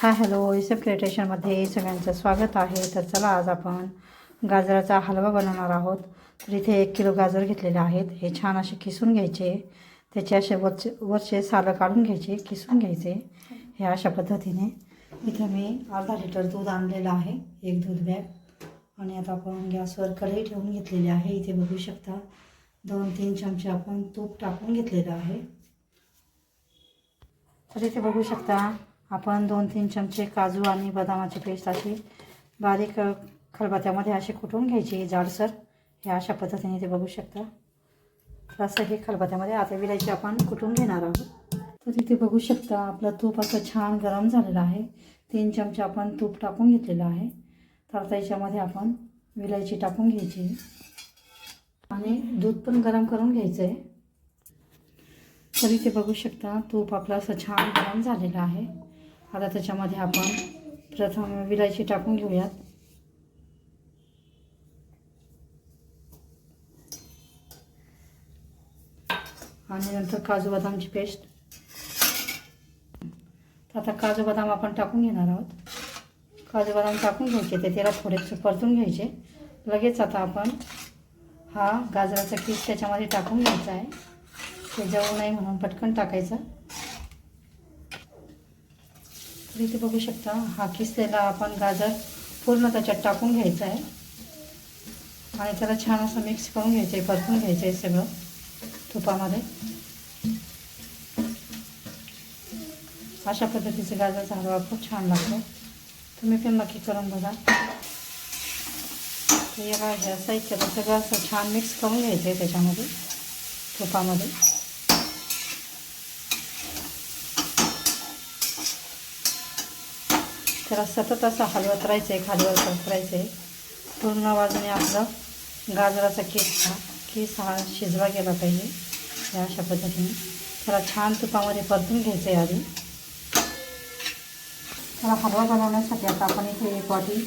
Hi hello इसब क्रिएटेशनमध्ये सगळ्यांचं स्वागत आहे. तर चला आज आपण गाजराचा हलवा बनवणार आहोत. तर इथे एक किलो गाजर घेतलेले आहेत. हे छान असे किसून घ्यायचे. त्याचे असे वरचे वरचे सालं काढून घ्यायचे किसून घ्यायचे हे अशा पद्धतीने. इथे मी अर्धा लिटर दूध आणलेलं आहे एक दूध बॅग. आणि आता आपण गॅसवर कढई ठेवून घेतलेली आहे. इथे बघू शकता दोन तीन चमचे आपण तूप टाकून घेतलेलं आहे. तर इथे बघू शकता आपण दोन तीन चमचे काजू आणि बदामाची पेस्ट अशी बारीक खलबत्यामध्ये असे कुटून घ्यायची जाडसर. हे अशा पद्धतीने ते बघू शकता. तर असं हे खलबत्यामध्ये आता विलायची आपण कुटून घेणार आहोत. तर इथे बघू शकता आपलं तूप असं छान गरम झालेलं आहे. तीन चमचे आपण तूप टाकून घेतलेलं आहे. तर आता याच्यामध्ये आपण विलायची टाकून घ्यायची. आणि दूध पण गरम करून घ्यायचं आहे. तर इथे बघू शकता तूप आपलं असं छान गरम झालेलं आहे. आता त्याच्यामध्ये आपण प्रथम विलायची टाकून घेऊयात. आणि नंतर काजू बदामची पेस्ट. तर आता काजू बदाम आपण टाकून घेणार आहोत. काजू बदाम टाकून घ्यायचे ते त्याला थोडेसे परतून घ्यायचे. लगेच आता आपण हा गाजराचा पीस त्याच्यामध्ये टाकून घ्यायचा आहे. ते जवळ नाही म्हणून पटकन टाकायचं. तर इथे बघू शकता हा किसलेला आपण गाजर पूर्ण त्याच्यात टाकून घ्यायचा आहे आणि त्याला छान असं मिक्स करून घ्यायचं आहे परतून घ्यायचं आहे सगळं तुपामध्ये. अशा पद्धतीचे गाजरचा हलवा खूप छान लागतो. तुम्ही पण नक्की करून बघा. तर याला साहित्याला सगळं असं छान मिक्स करून घ्यायचं आहे त्याच्यामध्ये तुपामध्ये. त्याला सतत असा हलवत राहायचं आहे खालीवर करायचं राहायचं. आहे पूर्ण बाजूने आपलं गाजराचा केस हा केस हा शिजवा गेला पाहिजे या अशा पद्धतीने. त्याला छान तुपामध्ये परतून घ्यायचं आहे आधी. त्याला हलवा बनवण्यासाठी आता आपण इथे एक वाटी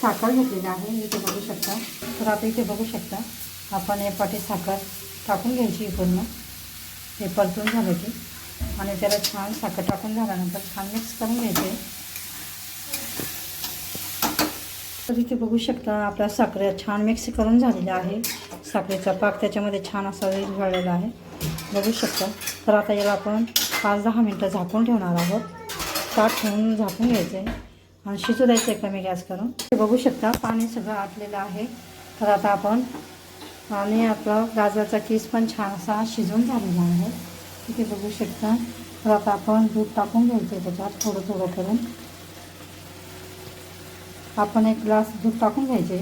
साखर घेतलेली आहे. इथे बघू शकता. तर आता इथे बघू शकता आपण एक वाटी साखर टाकून घ्यायची पूर्ण. हे परतून झालं की आणि त्याला छान साखर टाकून झाल्यानंतर छान मिक्स करून घ्यायचे. तर इथे बघू शकता आपल्या साखरे छान मिक्स करून झालेल्या आहे. साखरेचा पाक त्याच्यामध्ये छान असा विरघळलेला आहे. बघू शकता. तर आता याला आपण पाच दहा मिनटं झाकून ठेवणार आहोत. ताट ठेवून झाकून घ्यायचं आहे आणि शिजू द्यायचं आहे कमी गॅस करून? ते बघू शकता पाणी सगळं आटलेलं आहे. तर आता आपण आणि आपला गाजराचा केस पण छान असा शिजून झालेला आहे. तिथे बघू शकता. तर आता आपण दूध टाकून घ्यायचं आहे त्याच्यात थोडं थोडं करून. आपण एक ग्लास दूध टाकून घ्यायचे.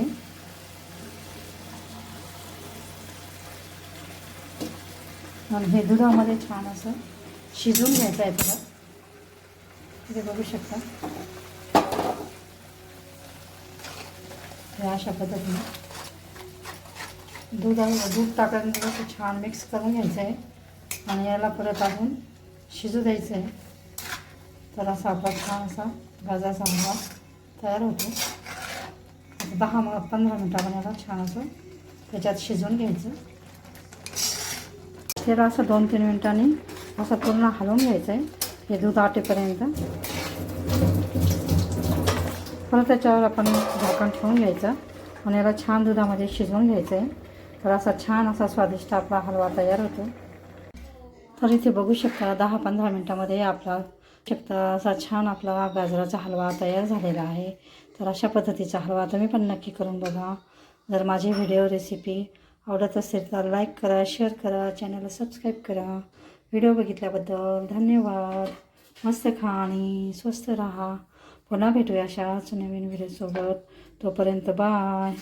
आणि हे दुधामध्ये छान असं शिजवून घ्यायचं आहे त्याला तिथे बघू शकता. हे अशा पद्धतीने. दूध दूध टाकल्यानंतर असं छान मिक्स करून घ्यायचं आहे आणि याला परत आपण शिजू द्यायचं आहे तर असा आपला छान असा गाजराचा हलवा तयार होतो. दहा म पंधरा मिनटा आपण याला छान असं त्याच्यात शिजवून घ्यायचं. त्याला असं दोन तीन मिनटांनी असं पूर्ण हलवून घ्यायचं आहे हे दूध आटेपर्यंत. परत त्याच्यावर आपण झाकण ठेवून घ्यायचं आणि याला छान दुधामध्ये शिजवून घ्यायचं आहे तर असा छान असा स्वादिष्ट आपला हलवा तयार होतो. तर इथे बघू शकता दहा पंधरा मिनटामध्ये आपला शकता असा छान आपला गाजराचा हलवा तयार झालेला आहे. तर अशा पद्धतीचा हलवा तुम्ही पण नक्की करून बघा. जर माझी व्हिडिओ रेसिपी आवडत असेल तर लाईक करा शेअर करा चॅनलला सबस्क्राईब करा. व्हिडिओ बघितल्याबद्दल धन्यवाद. मस्त खा आणि स्वस्त राहा. पुन्हा भेटूया अशाच नवीन व्हिडिओसोबत. तोपर्यंत बाय.